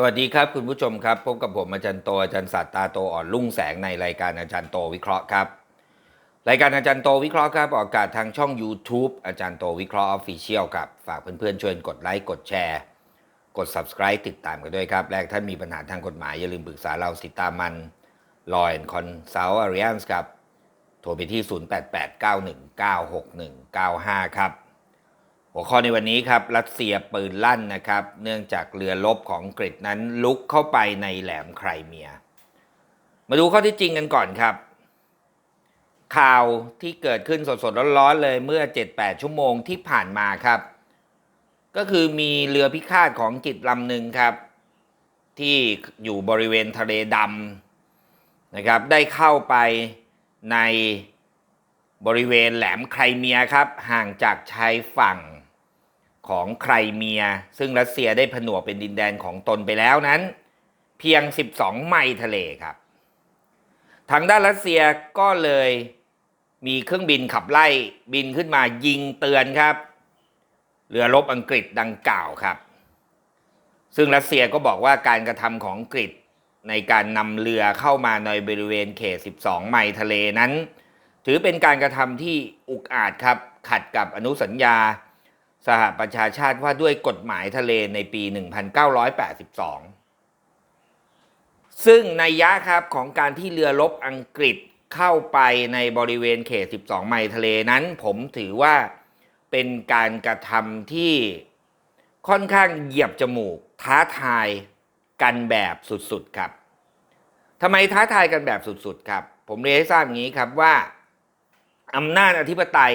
สวัสดีครับคุณผู้ชมครับพบกับผมอาจารย์โตอาจารย์สัตตาโตอ่อนลุ่งแสงในรายการอาจารย์โตวิเคราะห์ครับ รายการอาจารย์โตวิเคราะห์ครับออกอากาศทางช่อง YouTube อาจารย์โตวิเคราะห์ออฟฟิเชียลครับฝากเพื่อนๆช่วยกดไลค์กดแชร์ กด subscribe ติดตามกันด้วยครับและท่านมีปัญหาทางกฎหมายอย่าลืมปรึกษาเราติตามัน Law and Consult Alliance ครับโทรไปที่ 0889196195 ครับ หัวข้อในวันนี้ครับรัสเซียปืนลั่นนะครับ เนื่องจากเรือรบของอังกฤษนั้นลุกเข้าไปในแหลมไครเมีย มาดูข้อที่จริงกันก่อนครับ ข่าวที่เกิดขึ้นสดๆร้อนๆเลยเมื่อ 7-8 ชั่วโมงที่ผ่านมาครับ ก็คือมีเรือพิฆาตของอังกฤษลำหนึ่งครับ ที่อยู่บริเวณทะเลดำนะครับได้เข้าไปในบริเวณแหลมไครเมียครับ ห่างจากชายฝั่ง ของไครเมีย ซึ่งรัสเซียได้ผนวกเป็นดินแดนของตนไปแล้วนั้น เพียง 12 ไมล์ทะเลครับ ทางด้านรัสเซียก็เลยมีเครื่องบินขับไล่บินขึ้นมายิงเตือนครับ เรือรบอังกฤษดังกล่าวครับ ซึ่งรัสเซียก็บอกว่าการกระทำของอังกฤษในการนำเรือเข้ามาในบริเวณเขต 12 ไมล์ทะเลนั้น ถือเป็นการกระทำที่อุกอาจครับ ขัดกับอนุสัญญา สหประชาชาติว่าด้วยกฎหมายทะเลในปี 1982 ซึ่งในยยะครับของการที่เรือรบอังกฤษเข้าไปในบริเวณเขต 12 ไมล์ทะเลนั้น ผมถือว่าเป็นการกระทำที่ค่อนข้างเหยียบจมูก ท้าทายกันแบบสุดๆครับทำไมท้าทายกันแบบสุดๆครับ ผมเรียนให้ทราบอย่างนี้ครับว่าอำนาจอธิปไตย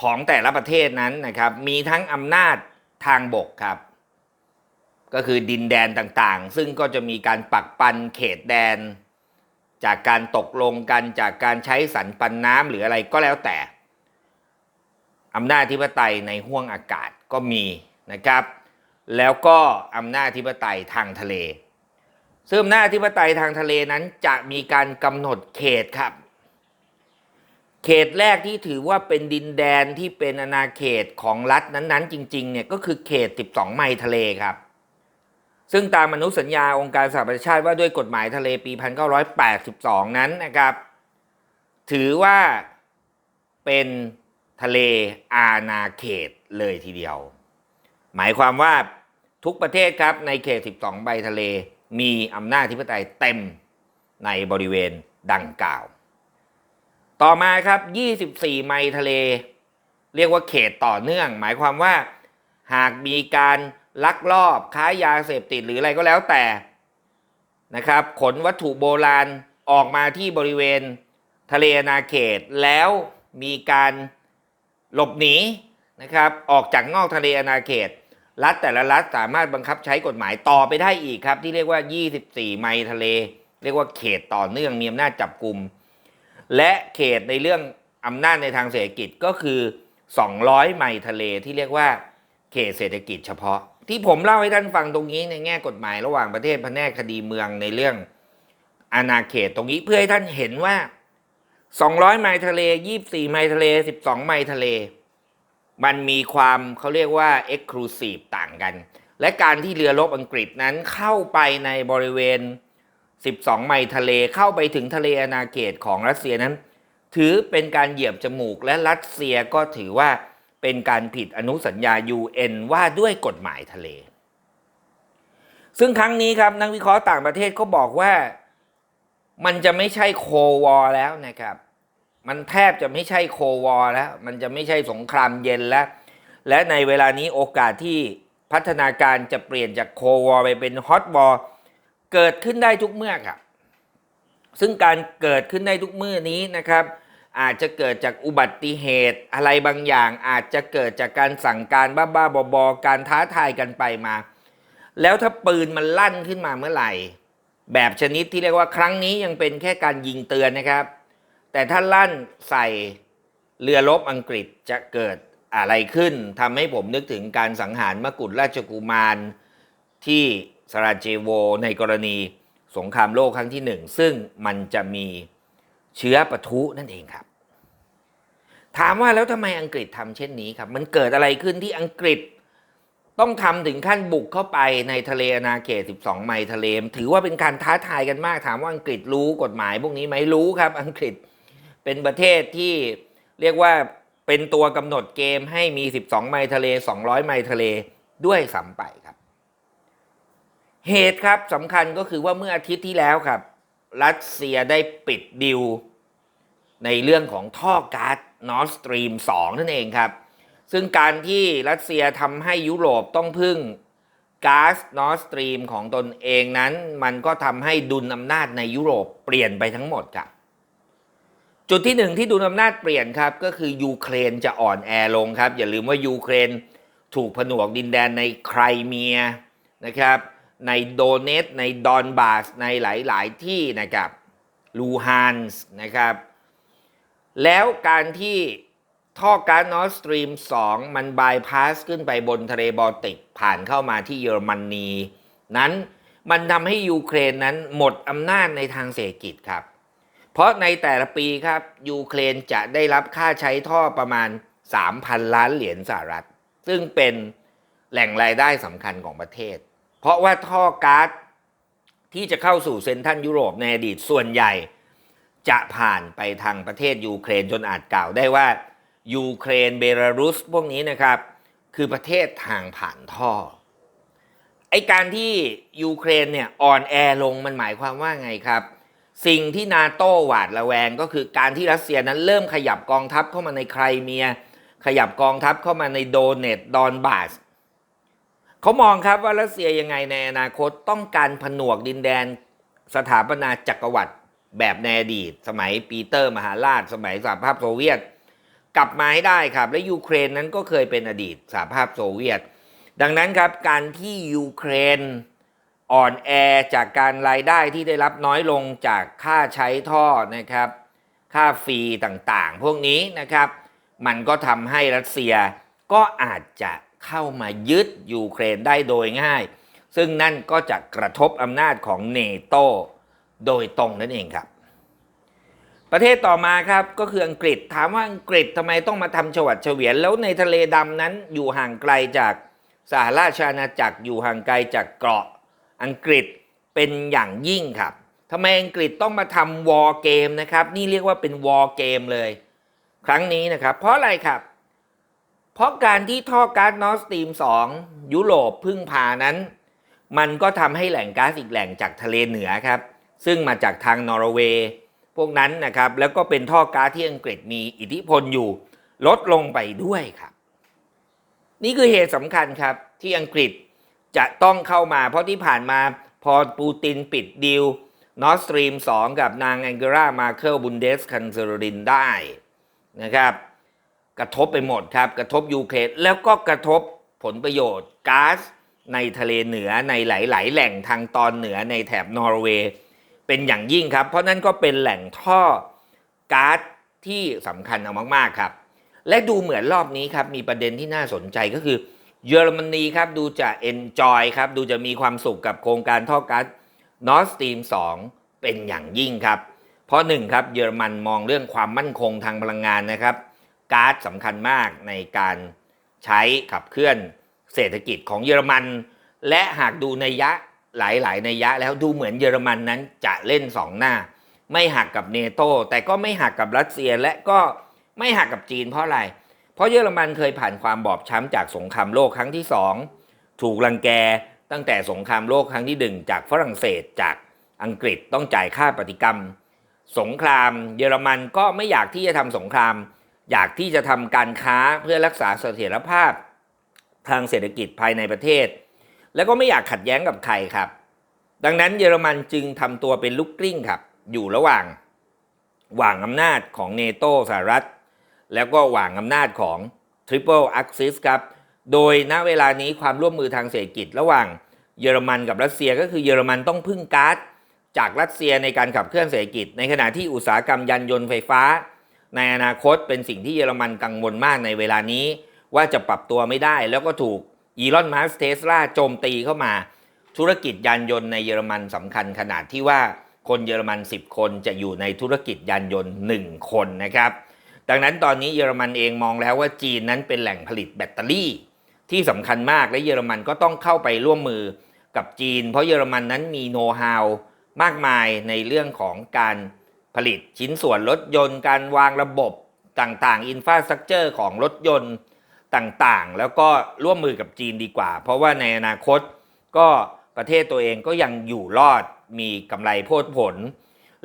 ของแต่ละประเทศนั้นนะครับ มีทั้งอำนาจทางบกครับ ก็คือดินแดนต่างๆ ซึ่งก็จะมีการปักปันเขตแดน จากการตกลงกันจากการใช้สันปันน้ำหรืออะไรก็แล้วแต่อำนาจธิปไตยในห้วงอากาศก็มีนะครับ แล้วก็อำนาจธิปไตยทางทะเลซึ่งอำนาจธิปไตยทางทะเลนั้นจะมีการกำหนดเขตครับ เขตแรกที่ถือว่าเป็นดินแดนที่เป็นอาณาเขตของรัฐนั้นๆ จริงๆเนี่ยก็คือเขต 12 ไมล์ทะเลครับ ซึ่งตามอนุษยสัญญาองค์การสหประชาชาติว่าด้วยกฎหมายทะเลปี 1982 นั้นนะครับ ถือว่าเป็นทะเลอาณาเขตเลยทีเดียว หมายความว่าทุกประเทศครับในเขต 12 ใบทะเล มีอำนาจธิปไตยเต็มในบริเวณดังกล่าว ต่อมาครับ 24 ไมล์ทะเล เรียกว่าเขตต่อเนื่อง หมายความว่า หากมีการลักลอบค้ายาเสพติดหรืออะไรก็แล้วแต่นะครับขนวัตถุโบราณออกมาที่บริเวณทะเลอาณาเขตแล้วมีการหลบหนีนะครับออกจากนอกทะเลอาณาเขต รัฐแต่ละรัฐสามารถบังคับใช้กฎหมายต่อไปได้อีกครับ ที่เรียกว่า 24 ไมล์ทะเล เรียกว่าเขตต่อเนื่องมีอำนาจจับกลุ่ม และเขตในเรื่องอำนาจในทางเศรษฐกิจก็คือ 200 ไมล์ทะเลที่เรียกว่าเขตเศรษฐกิจเฉพาะ ที่ผมเล่าให้ท่านฟังตรงนี้ในแง่กฎหมายระหว่างประเทศแผนกคดีเมืองในเรื่องอาณาเขตตรงนี้เพื่อให้ท่านเห็นว่า 200 ไมล์ทะเล 24 ไมล์ทะเล 12 ไมล์ทะเล มันมีความเขาเรียกว่า Exclusive ต่างกัน และการที่เรือรบอังกฤษนั้นเข้าไปในบริเวณ 12 ไมล์ทะเลเข้าไปถึงทะเลอาณาเขตของรัสเซียนั้น ถือเป็นการเหยียบจมูกและรัสเซียก็ถือว่าเป็นการผิดอนุสัญญา UN ว่าด้วยกฎหมายทะเล ซึ่งครั้งนี้ครับนักวิเคราะห์ต่างประเทศก็บอกว่ามันจะไม่ใช่โควอแล้วนะครับ มันแทบจะไม่ใช่โควอแล้ว มันจะไม่ใช่สงครามเย็นแล้ว และในเวลานี้โอกาสที่พัฒนาการจะเปลี่ยนจากโควอไปเป็นฮอตวอร์ เกิดขึ้นได้ทุกเมื่อครับซึ่งการเกิดขึ้นได้ทุกเมื่อนี้นะครับ อาจจะเกิดจากอุบัติเหตุอะไรบางอย่าง อาจจะเกิดจากการสั่งการบ้าๆบอๆการท้าทายกันไปมา แล้วถ้าปืนมันลั่นขึ้นมาเมื่อไหร่ แบบชนิดที่เรียกว่าครั้งนี้ยังเป็นแค่การยิงเตือนนะครับ แต่ถ้าลั่นใส่เรือรบอังกฤษจะเกิดอะไรขึ้นทำให้ผมนึกถึงการสังหารมกุฎราชกุมารที่ สราเจโว ในกรณีสงครามโลกครั้งที่หนึ่งซึ่งมันจะมีเชื้อปะทุนั่นเองครับ ถามว่าแล้วทำไมอังกฤษทำเช่นนี้ครับ มันเกิดอะไรขึ้นที่อังกฤษต้องทำถึงขั้นบุกเข้าไปในทะเลอาณาเขต 12 ไมล์ทะเล ถือว่าเป็นการท้าทายกันมาก ถามว่าอังกฤษรู้กฎหมายพวกนี้ไหมรู้ครับ อังกฤษเป็นประเทศที่เรียกว่าเป็นตัวกำหนดเกมให้มี 12 ไมล์ทะเล 200 ไมล์ทะเลด้วยซ้ำไปครับ เหตุครับสำคัญก็คือว่าเมื่ออาทิตย์ที่แล้วครับ รัสเซียได้ปิดดิว ในเรื่องของท่อก๊าซนอร์สตรีม 2 นั่นเองครับ ซึ่งการที่รัสเซียทำให้ยุโรปต้องพึ่งก๊าซนอร์สตรีมของตนเองนั้น มันก็ทำให้ดุลอำนาจในยุโรปเปลี่ยนไปทั้งหมดครับ จุดที่หนึ่งที่ดุลอำนาจเปลี่ยนครับ ก็คือยูเครนจะอ่อนแอลงครับ อย่าลืมว่ายูเครนถูกผนวกดินแดนในไครเมียนะครับ ในโดเนตในดอนบาสในหลาย ๆ ที่นะครับลูฮานส์นะครับ แล้วการที่ท่อกาซนอร์สตรีม 2 มันบายพาสขึ้นไปบนทะเลบอลติกผ่านเข้ามาที่เยอรมนี นั้นมันทำให้ยูเครนนั้นหมดอำนาจในทางเศรษฐกิจครับ เพราะในแต่ละปีครับยูเครนจะได้รับค่าใช้ท่อประมาณ 3,000 ล้านเหรียญสหรัฐ ซึ่งเป็นแหล่งรายได้สำคัญของประเทศ เพราะว่าท่อก๊าซที่จะเข้าสู่เซนทรัลยุโรปในอดีตส่วนใหญ่ จะผ่านไปทางประเทศยูเครนจนอาจกล่าวได้ว่ายูเครนเบลารุสพวกนี้นะครับ คือประเทศทางผ่านท่อไอการที่ยูเครนเนี่ยอ่อนแอลงมันหมายความว่าไงครับ สิ่งที่นาโต้หวาดระแวงก็คือการที่รัสเซียนั้นเริ่มขยับกองทัพเข้ามาในไครเมีย ขยับกองทัพเข้ามาในโดเนตดอนบาส เขามองครับว่ารัสเซียยังไงในอนาคตต้องการผนวกดินแดนสถาปนาจักรวรรดิแบบในอดีต สมัยปีเตอร์มหาราช สมัยสหภาพโซเวียต กลับมาให้ได้ครับ และยูเครนนั้นก็เคยเป็นอดีตสหภาพโซเวียต ดังนั้นครับการที่ยูเครนอ่อนแอจากการรายได้ที่ได้รับน้อยลงจากค่าใช้ท่อนะครับ ค่าฟรีต่างๆ พวกนี้นะครับ มันก็ทำให้รัสเซียก็อาจจะ เข้ามายึดยูเครนได้โดยง่าย ซึ่งนั่นก็จะกระทบอำนาจของเนโตโดยตรงนั่นเองครับ ประเทศต่อมาครับก็คืออังกฤษถามว่าอังกฤษทำไมต้องมาทำฉวัดเฉวียน แล้วในทะเลดำนั้นอยู่ห่างไกลจากสหราชอาณาจักรอยู่ห่างไกลจากเกาะอังกฤษเป็นอย่างยิ่งครับทำไมอังกฤษต้องมาทำวอร์เกมนะครับ นี่เรียกว่าเป็นวอร์เกมเลย ครั้งนี้นะครับ เพราะอะไรครับ เพราะการที่ท่อก๊าซนอร์สตรีม 2 ยุโรปพึ่งพานั้น มันก็ทำให้แหล่งก๊าซอีกแหล่งจากทะเลเหนือครับ ซึ่งมาจากทางนอร์เวย์พวกนั้นนะครับแล้วก็เป็นท่อก๊าซที่อังกฤษมีอิทธิพลอยู่ ลดลงไปด้วยครับ นี่คือเหตุสำคัญครับที่อังกฤษจะต้องเข้ามาเพราะที่ผ่านมาพอปูตินปิดดีลนอร์สตรีม 2 กับนางแองเกรามาเคิลบุนเดสคันเซอรินได้นะครับ กระทบไปหมดครับ กระทบยูเครนแล้วก็กระทบผลประโยชน์ก๊าซในทะเลเหนือในหลาย ๆ แหล่งทางตอนเหนือในแถบนอร์เวย์เป็นอย่างยิ่งครับ เพราะนั่นก็เป็นแหล่งท่อก๊าซที่สำคัญเอามาก ๆ ครับ และดูเหมือนรอบนี้ครับ มีประเด็นที่น่าสนใจก็คือ เยอรมนีครับดูจะ enjoy ครับ ดูจะมีความสุขกับโครงการท่อก๊าซ Nord Stream 2เป็นอย่างยิ่งครับ เพราะหนึ่งครับเยอรมันมองเรื่องความมั่นคงทางพลังงานนะครับ ก๊าซสำคัญมากในการใช้ขับเคลื่อนเศรษฐกิจของเยอรมัน และหากดูในยะหลายๆในยยะแล้วดูเหมือนเยอรมันนั้นจะเล่นสองหน้า ไม่หักกับเนโตแต่ก็ไม่หักกับรัสเซียและก็ไม่หักกับจีนเพราะอะไร เพราะเยอรมันเคยผ่านความบอบช้ำจากสงครามโลกครั้งที่สองถูกรังแกตั้งแต่สงครามโลกครั้งที่หนึ่งจากฝรั่งเศสจากอังกฤษต้องจ่ายค่าปฏิกรรม สงครามเยอรมันก็ไม่อยากที่จะทำสงคราม อยากที่จะทำการค้าเพื่อรักษาเสถียรภาพทางเศรษฐกิจภายในประเทศ แล้วก็ไม่อยากขัดแย้งกับใครครับ ดังนั้นเยอรมันจึงทำตัวเป็นลูกกลิ้งครับ อยู่ระหว่างหว่างอำนาจของเนโตสหรัฐ แล้วก็หว่างอำนาจของ Triple Axis ครับ โดยณเวลานี้ความร่วมมือทางเศรษฐกิจ ระหว่างเยอรมันกับรัสเซียก็คือเยอรมันต้องพึ่งก๊าซจากรัสเซียในการขับเคลื่อนเศรษฐกิจ ในขณะที่อุตสาหกรรมยานยนต์ไฟฟ้า ในอนาคตเป็นสิ่งที่เยอรมันกังวลมากในเวลานี้ ว่าจะปรับตัวไม่ได้แล้วก็ถูกอีลอนมัสเทสลาโจมตีเข้ามา ธุรกิจยานยนต์ในเยอรมันสำคัญขนาดที่ว่าคนเยอรมัน 10 คนจะอยู่ในธุรกิจยานยนต์ 1 คนนะครับ ดังนั้นตอนนี้เยอรมันเองมองแล้วว่าจีนนั้นเป็นแหล่งผลิตแบตเตอรี่ ที่สำคัญมากและเยอรมันก็ต้องเข้าไปร่วมมือกับจีน เพราะเยอรมันนั้นมีโน้ตฮาวมากมายในเรื่องของการ ผลิตชิ้นส่วนรถยนต์การวางระบบต่างๆอินฟาสตรักเจอร์ของรถยนต์ต่างๆ แล้วก็ร่วมมือกับจีนดีกว่า เพราะว่าในอนาคตก็ประเทศตัวเองก็ยังอยู่รอดมีกำไรโพดผล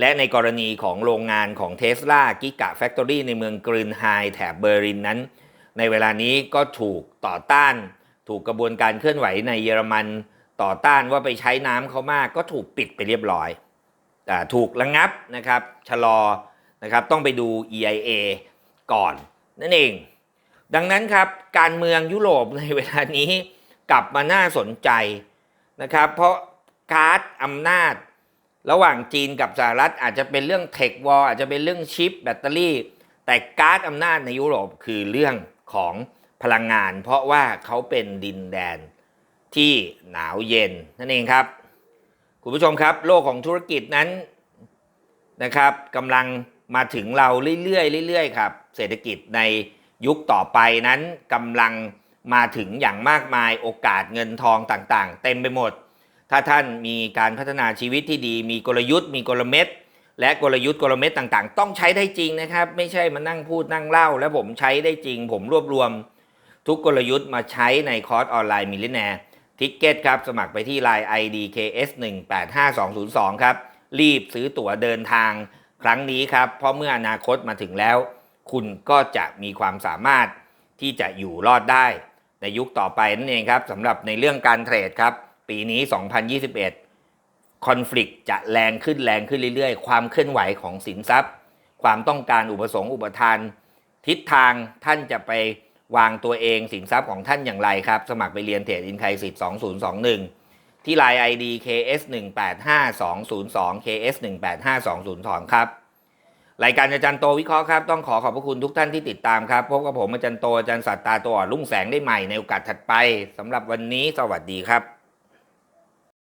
และในกรณีของโรงงานของเทสลากิกะแฟคทอรี่ในเมืองกรีนไฮแถบเบอร์ลินนั้น ในเวลานี้ก็ถูกต่อต้าน ถูกกระบวนการเคลื่อนไหวในเยอรมันต่อต้านว่าไปใช้น้ำเขามากก็ถูกปิดไปเรียบร้อย ถูกระงงับนะครับชะลอนะครับต้องไปดู EIA ก่อนนั่นเอง ดังนั้นครับการเมืองยุโรปในเวลานี้กลับมาน่าสนใจนะครับ เพราะการ์ดอำนาจ ระหว่างจีนกับสหรัฐอาจจะเป็นเรื่องเทควอลอาจจะเป็นเรื่องชิปแบตเตอรี่ แต่การ์ดอำนาจในยุโรปคือเรื่องของพลังงาน เพราะว่าเขาเป็นดินแดนที่หนาวเย็นนั่นเองครับ คุณผู้ชมครับโลกของธุรกิจนั้นนะครับกำลังมาถึงเราเรื่อยๆเรื่อยๆครับเศรษฐกิจในยุคต่อไปนั้นกำลังมาถึงอย่างมากมายโอกาสเงินทองต่างๆ เต็มไปหมด ถ้าท่านมีการพัฒนาชีวิตที่ดี มีกลยุทธ์ มีกลเม็ดและกลยุทธ์กลเม็ดต่างๆ ต้องใช้ได้จริงนะครับ ไม่ใช่มานั่งพูดนั่งเล่า แล้วผมใช้ได้จริง ผมรวบรวม ทุกกลยุทธ์มาใช้ในคอร์สออนไลน์มิลเลนแนร์ ทิกเก็ตครับ สมัครไปที่ Line ID KS 1 8 5 2 0 2 ครับ รีบซื้อตั๋วเดินทางครั้งนี้ครับ เพราะเมื่ออนาคตมาถึงแล้ว คุณก็จะมีความสามารถที่จะอยู่รอดได้ ในยุคต่อไปนั่นเองครับสำหรับในเรื่องการเทรดครับ ปีนี้ 2021 คอน FLICT จะแรงขึ้นแรงขึ้นเรื่อยๆ ความเคลื่อนไหวของสินทรัพย์ ความต้องการอุปสงค์อุปทาน ทิศทางท่านจะไป วางตัวเองสินทรัพย์ของท่านอย่างไรครับ สมัครไปเรียนเทรดอินไคสิทธิ์2021ที่ไลน์ ID KS 1 8 5 2 0 2 KS 1 8 5 2 0 2ครับรายการอาจารย์โตวิเคราะห์ครับ ต้องขอขอบพระคุณทุกท่านที่ติดตามครับ พบกับผมอาจารย์โตอาจารย์สัตตาตัวอ่อนรุ่งแสงได้ใหม่ในโอกาสถัดไปสำหรับวันนี้สวัสดีครับ